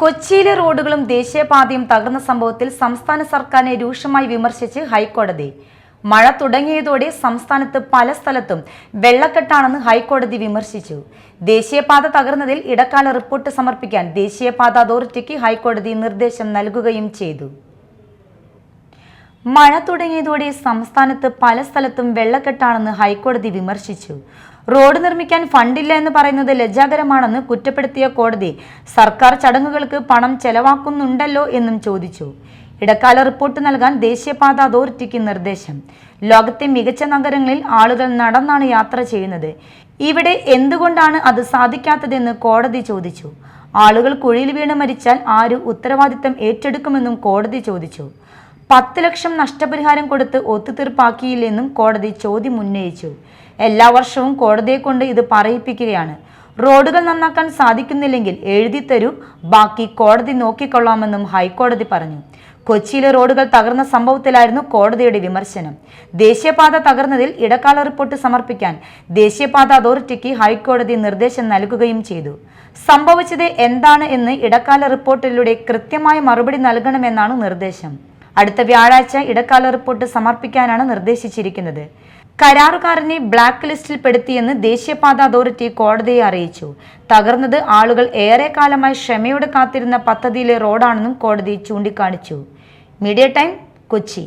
കൊച്ചിയിലെ റോഡുകളും ദേശീയപാതയും തകർന്ന സംഭവത്തിൽ സംസ്ഥാന സർക്കാരിനെ രൂക്ഷമായി വിമർശിച്ച് ഹൈക്കോടതി. മഴ തുടങ്ങിയതോടെ സംസ്ഥാനത്ത് പല സ്ഥലത്തും വെള്ളക്കെട്ടാണെന്ന് ഹൈക്കോടതി വിമർശിച്ചു. ദേശീയപാത തകർന്നതിൽ ഇടക്കാല റിപ്പോർട്ട് സമർപ്പിക്കാൻ ദേശീയപാത അതോറിറ്റിക്ക് ഹൈക്കോടതി നിർദ്ദേശം നൽകുകയും ചെയ്തു. മഴ തുടങ്ങിയതോടെ സംസ്ഥാനത്ത് പല സ്ഥലത്തും വെള്ളക്കെട്ടാണെന്ന് ഹൈക്കോടതി വിമർശിച്ചു. റോഡ് നിർമ്മിക്കാൻ ഫണ്ടില്ല എന്ന് പറയുന്നത് ലജ്ജാകരമാണെന്ന് കുറ്റപ്പെടുത്തിയ കോടതി സർക്കാർ ചടങ്ങുകൾക്ക് പണം ചെലവാക്കുന്നുണ്ടല്ലോ എന്നും ചോദിച്ചു. ഇടക്കാല റിപ്പോർട്ട് നൽകാൻ ദേശീയപാത അതോറിറ്റിക്ക് നിർദ്ദേശം. ലോകത്തെ മികച്ച നഗരങ്ങളിൽ ആളുകൾ നടന്നാണ് യാത്ര ചെയ്യുന്നത്. ഇവിടെ എന്തുകൊണ്ടാണ് അത് സാധിക്കാത്തതെന്ന് കോടതി ചോദിച്ചു. ആളുകൾ കുഴിയിൽ വീണ് മരിച്ചാൽ ആര് ഉത്തരവാദിത്തം ഏറ്റെടുക്കുമെന്നും കോടതി ചോദിച്ചു. പത്ത് ലക്ഷം നഷ്ടപരിഹാരം കൊടുത്ത് ഒത്തുതീർപ്പാക്കിയില്ലെന്നും കോടതി ചോദ്യം ഉന്നയിച്ചു. എല്ലാ വർഷവും കോടതിയെ കൊണ്ട് ഇത് പറയിപ്പിക്കുകയാണ്. റോഡുകൾ നന്നാക്കാൻ സാധിക്കുന്നില്ലെങ്കിൽ എഴുതി തരൂ. ബാക്കി കോടതി നോക്കിക്കൊള്ളാമെന്നും ഹൈക്കോടതി പറഞ്ഞു. കൊച്ചിയിലെ റോഡുകൾ തകർന്ന സംഭവത്തിലായിരുന്നു കോടതിയുടെ വിമർശനം. ദേശീയപാത തകർന്നതിൽ ഇടക്കാല റിപ്പോർട്ട് സമർപ്പിക്കാൻ ദേശീയപാത അതോറിറ്റിക്ക് ഹൈക്കോടതി നിർദ്ദേശം നൽകുകയും ചെയ്തു. സംഭവിച്ചത് എന്താണ് എന്ന് ഇടക്കാല റിപ്പോർട്ടിലൂടെ കൃത്യമായ മറുപടി നൽകണമെന്നാണ് നിർദ്ദേശം. അടുത്ത വ്യാഴാഴ്ച ഇടക്കാല റിപ്പോർട്ട് സമർപ്പിക്കാനാണ് നിർദ്ദേശിച്ചിരിക്കുന്നത്. കരാറുകാരനെ ബ്ലാക്ക് ലിസ്റ്റിൽ പെടുത്തിയെന്ന് ദേശീയപാത അതോറിറ്റി കോടതിയെ അറിയിച്ചു. തകർന്നത് ആളുകൾ ഏറെക്കാലമായി ക്ഷമയോടെ കാത്തിരുന്ന പദ്ധതിയിലെ റോഡാണെന്നും കോടതി ചൂണ്ടിക്കാണിച്ചു. Media time Kochi.